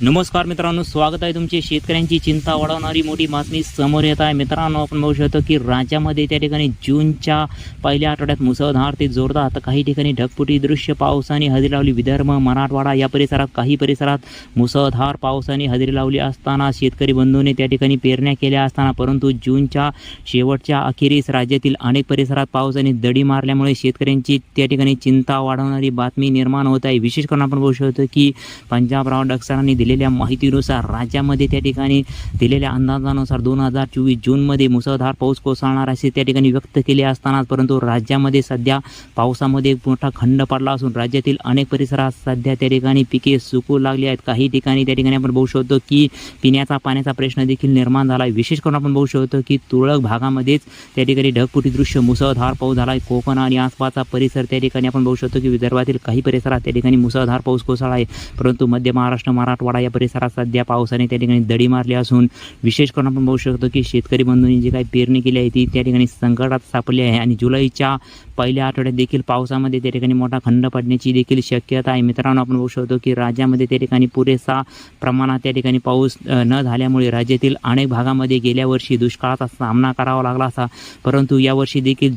नमस्कार मित्रांनो स्वागत आहे तुमचे शेतकऱ्यांची चिंता वाढवणारी मोठी बातमी समोर येत आहे. मित्रांनो आपण बघू शकतो की राज्यामध्ये त्या ठिकाणी जूनच्या पहिल्या आठवड्यात मुसळधार ते जोरदार तर काही ठिकाणी ढगफुटी दृश्य पावसाने हजेरी लावली. विदर्भ मराठवाडा या परिसरात काही परिसरात मुसळधार पावसाने हजेरी लावली असताना शेतकरी बंधूने त्या ठिकाणी पेरण्या केल्या असताना परंतु जूनच्या शेवटच्या अखेरीस राज्यातील अनेक परिसरात पावसाने दडी मारल्यामुळे शेतकऱ्यांची त्या ठिकाणी चिंता वाढवणारी बातमी निर्माण होत आहे. विशेष करून आपण बघू शकतो की पंजाबराव डक्सरांनी दिलेल्या माहितीनुसार राज्यामध्ये त्या ठिकाणी दिलेल्या अंदाजानुसार दोन हजार चोवीस जूनमध्ये मुसळधार पाऊस कोसळणार असे त्या ठिकाणी व्यक्त केले असताना परंतु राज्यामध्ये सध्या पावसामध्ये एक मोठा खंड पडला असून राज्यातील अनेक परिसरात सध्या त्या ठिकाणी पिके सुकू लागली आहेत. काही ठिकाणी त्या ठिकाणी आपण बघू शकतो की पिण्याचा पाण्याचा प्रश्न देखील निर्माण झाला आहे विशेष करून आपण बघू शकतो की तुरळक भागामध्येच त्या ठिकाणी ढगपुटी दृश्य मुसळधार पाऊस झाला आहे कोकण आणि आसपासचा परिसर त्या ठिकाणी आपण बघू शकतो की विदर्भातील काही परिसरात त्या ठिकाणी मुसळधार पाऊस कोसळला आहे. परंतु मध्य महाराष्ट्र मराठवाडा या परिसरात सध्या पावसाने त्या ठिकाणी दडी मारली असून विशेष करून आपण बघू शकतो की शेतकरी बंधूंनी जी काही पेरणी केली आहे ती त्या ठिकाणी संकटात सापडली आहे आणि जुलैच्या पहिल्या आठवड्यात देखील पावसामध्ये त्या ठिकाणी मोठा खंड पडण्याची देखील शक्यता आहे. मित्रांनो आपण बघू शकतो की राज्यामध्ये त्या ठिकाणी पुरेसा प्रमाणात त्या ठिकाणी पाऊस न झाल्यामुळे राज्यातील अनेक भागामध्ये गेल्या वर्षी दुष्काळाचा सामना करावा लागला असा परंतु यावर्षी देखील